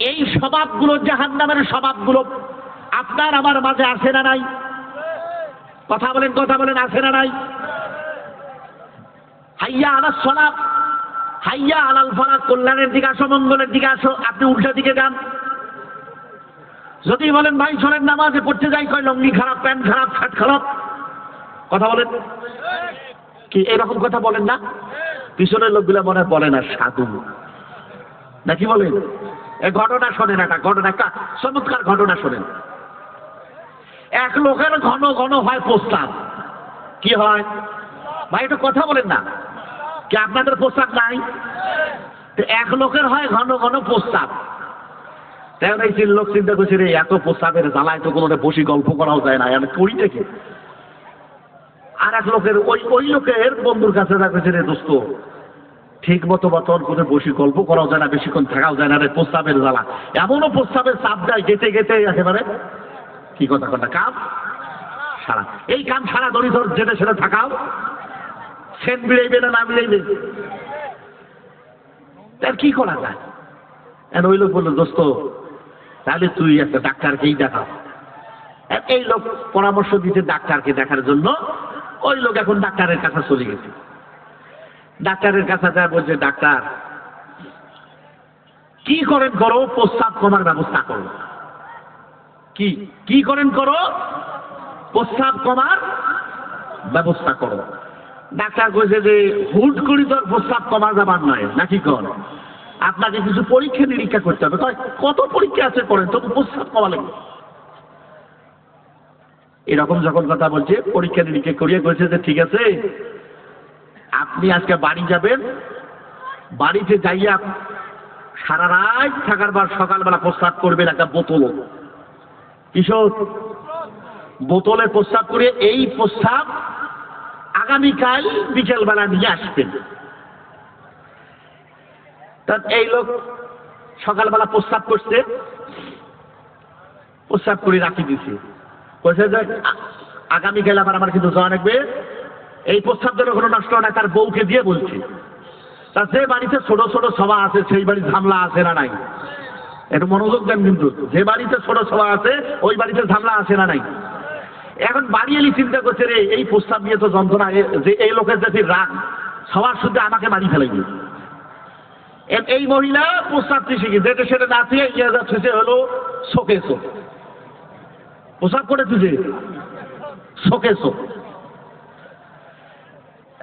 এই স্বভাবগুলো জাহান নামের স্বভাবগুলো আপনার আমার মাঝে আসে না নাই? কথা বলেন কথা বলেন আসে না নাই? হাইয়া আলাস সলাপ হাইয়া আলাল ফলা কল্যাণের দিকে আসো, মঙ্গলের দিকে আসো, আপনি উল্টা দিকে যান। যদি বলেন, ভাই চলেন নামাজে পড়তে যাই, কয়, লঙ্গি খারাপ, প্যান্ট খারাপ, শার্ট খারাপ। কথা বলেন। কি, এরকম কথা বলেন না? পিছনের লোকগুলো মনে বলে না, সাধু। নাকি বলেন? এই ঘটনা শোনেন একটা ঘটনা চমৎকার ঘটনা শোনেন। এক লোকের ঘন ঘন হয় প্রস্তাব। কি হয়? ভাই, একটু কথা বলেন না। কি আপনাদের প্রস্তাব নাই? এক লোকের হয় ঘন ঘন প্রস্তাব। তেমন এই লোক চিন্তা করছে, রে, এত প্রস্তাবের জ্বালায় তো কোনো বসি গল্প করাও যায় না করি দেখি। আর এক লোকের, ওই ওই লোকের বন্ধুর কাছে রাখেছে রে, দোস্ত ঠিক মতো বতন করে বসে গল্প করাও যায় না, বেশিক্ষণ থাকাও যায় না রে, প্রস্তাবের জ্বালা। এমনও প্রস্তাবের চাপ দেয় গেতে গেতে একেবারে। কি কথা কথা কাম সারা। এই কাম সারা দড়ি ধর যেটা সেটা থাকাও। সেন বিড়াইবে না না বিড়াইবে তার কি করা যায়? আর ওই লোক বলল, দোস্ত, তাহলে তুই একটা ডাক্তারকেই দেখাও। এই লোক পরামর্শ দিতে ডাক্তারকে দেখার জন্য। ওই লোক এখন ডাক্তারের কাছে চলে গেছে। ডাক্তারের কাছে যায়, বলছে, ডাক্তার, কি করেন করো? প্রস্তাব কমার ব্যবস্থা করো। কি কি করেন করো? প্রস্তাব কমার ব্যবস্থা করো। ডাক্তার কইছে যে, হুট করি তোর প্রস্তাব কমা যাবার নয়। নাকি কর আপনাকে কিছু পরীক্ষা নিরীক্ষা করতে হবে। কত পরীক্ষা আছে করেন? তবু প্রস্তাব কমা লাগবে। এরকম যখন কথা বলছে, পরীক্ষা নিরীক্ষা করিয়ে করেছে যে, ঠিক আছে আপনি আজকে বাড়ি যাবেন। বাড়িতে যাইয়া সারা রাত থাকার পর সকালবেলা প্রস্তাব করবেন একটা বোতল। কিশোর, বোতলে প্রস্তাব করে এই প্রস্তাব আগামীকাল বিকেলবেলা নিয়ে আসবেন। এই লোক সকালবেলা প্রস্তাব করছে প্রস্তাব করে রাখি দিছে। বলছে যে আগামীকাল আবার আমার কিন্তু যাওয়া লাগবে। এই প্রস্তাব কোনো নষ্ট হয় না, তার বউকে দিয়ে বলছে। তা যে বাড়িতে ছোট ছোট সভা আছে, সেই বাড়ি ঝামলা আছে না নাই? একটু মনোযোগ দেন কিন্তু, যে বাড়িতে ছোট সভা আছে, ওই বাড়িতে ঝামলা আছে না নাই? এখন বাড়ি এলি চিন্তা করছে, রে, এই প্রস্তাব নিয়ে তো যন্ত্রণা যে, এই লোকের যদি রাগ, সবার শুদ্ধ আমাকে মারি এ- এই মহিলা প্রস্তাবটি শিখে যেটা সেটা না দিয়ে ইয়ে যাচ্ছে হলো শোকে শোক। প্রস্তাব করে তুঝে শোকে শোক।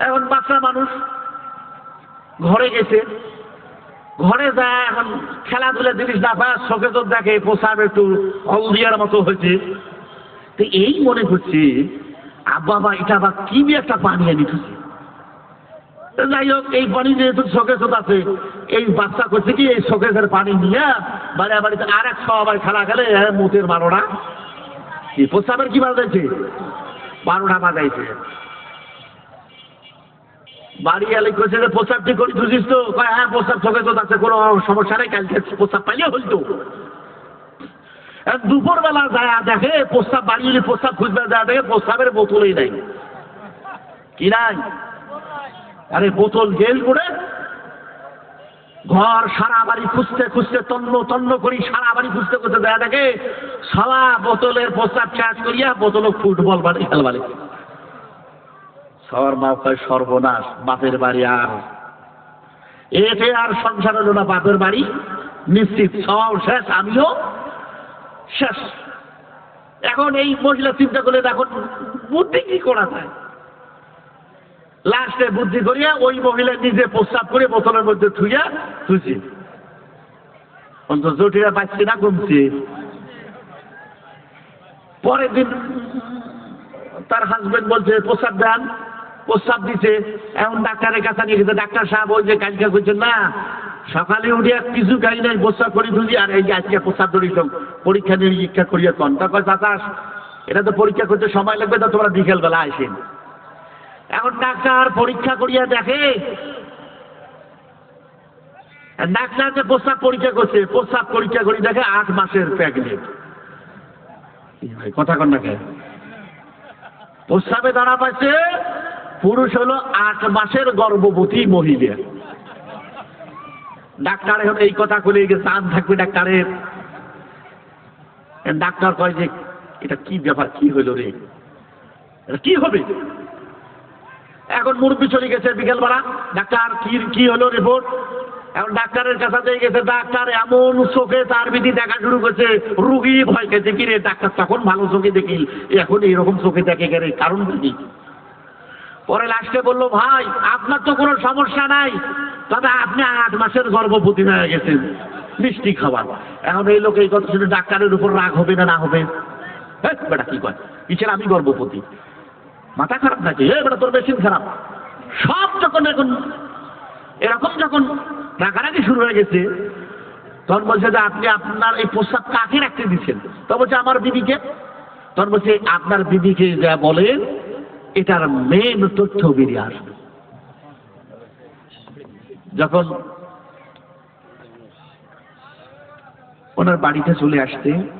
এখন বাচ্চা মানুষ ঘরে গেছে। ঘরে যায়, এখন খেলাধুলা জিনিস না পায় শোকে চোখ দেখে প্রস্তাব একটু হলদিয়ার মতো হয়েছে। তো এই মনে হচ্ছে, আব্বা বা এটা বা কি একটা পানি আনি খুশি যাই হোক, এই পানি যেহেতু শোকেশ আছে, এই বাচ্চা করছে কি, এই শোকেশের পানি নিয়ে বাড়ি বাড়িতে আর এক সবাই খেলা খেলে মুতের বারোটা কি প্রস্তাবের কি বাজাইছে বারোটা বাজাইছে। বাড়ি এলে কইছে যে প্রস্তাব ঠিক করি বুঝিস তো? কয় হ্যাঁ প্রস্তাব তো আছে, কোনো সমস্যা নেই, কালকে প্রস্তাব পাইলে হইতো। দুপুর বেলা যায় দেখে প্রস্তাব বাড়ি এলে প্রস্তাব খুঁজবে, যায় দেখে প্রস্তাবের বোতলই নাই। কি নাই? আরে বোতল গেল করে ঘর, সারা বাড়ি খুঁজতে খুঁজতে, তন্ন তন্ন করি, সারা বাড়ি খুঁজতে খুঁজতে দেখা দেখে সারা বোতলের প্রস্তাব চাষ করিয়া বোতল ফুটবল বাড়ি খেলবাড়ি সবার মা কয় সর্বনাশ, বাপের বাড়ি আর। এতে আর সংসার হলো না বাপের বাড়ি। নিশ্চিত, সব শেষ, আমিও শেষ। এখন এই মহিলা চিন্তা করলে এখন বুদ্ধি কি করা যায়? লাস্টে বুদ্ধি করিয়া ওই মহিলা নিজে প্রস্তাব করে বোতলের মধ্যে থুইয়া থুইছে অন্তত জটিরা পাচ্ছি না কমছে পরের দিন তার হাজবেন্ড বলছে প্রস্তাব দেন। প্রস্তাব দিছে। এখন ডাক্তারের কাছে নিয়ে গেছে। ডাক্তার সাহেব ওই যে কালকে করছেন না, সকালে উঠিয়া কিছু খাই নাই প্রস্তাব করি তুলি আর এই যে আজকে প্রস্তাব ধরিস পরীক্ষা নিরীক্ষা করিয়া কন। তারপর চাচা, এটা তো পরীক্ষা করতে সময় লাগবে, তো তোমরা বিকেল বেলা আসেন। এখন ডাক্তার পরীক্ষা করিয়া দেখে, ডাক্তার যে প্রস্তাব পরীক্ষা করছে প্রস্তাব পরীক্ষা করি দেখে আট মাসের প্যাকেট কথা কন না কে প্রস্তাবে ধরা পাচ্ছে পুরুষ হলো আট মাসের গর্ভবতী মহিলা। ডাক্তার এখন এই কথা বলে গেছে আন থাকবে ডাক্তারের ডাক্তার কয় যে, এটা কি ব্যাপার? কি হইল রে? এটা কি হবে? এখন মুরব্বী চলে গেছে বিকেলবেলা। ডাক্তার, কি কি হলো রিপোর্ট এখন ডাক্তারের কাছে গেছে, ডাক্তার, এমন চোখে তার বিধি দেখা শুরু করছে। রুগী ভয় খেয়েছে কি রে, ডাক্তার তখন ভালো চোখে দেখি। এখন এইরকম চোখে দেখে গেলে কারণ কি? পরে লাস্টে বলল, ভাই, আপনার তো কোনো সমস্যা নাই। তবে আপনি আট মাসের গর্ভবতী হয়ে গেছেন। মিষ্টি খাবার। এখন এই লোক এই কথা শুনে ডাক্তারের উপর রাগ হবে না না হবে? বেটা, কি কয়? কিসের আমি গর্ভবতী। মাথা খারাপ নাকি? এ বেটা, তোর মেশিন খারাপ। সব যখন এখন, এরকম যখন রাগারাগি শুরু হয়ে গেছে, তখন বলছে যে, আপনি আপনার এই প্রস্তাব কাকে রাখতে দিচ্ছেন? তখন বলছে, আমার বিবিকে। তখন বলছে, আপনার বিবিকে যা বলেন এটার মেন তথ্য বেরিয়ে আসবে। যখন ওনার বাড়িতে চলে আসতে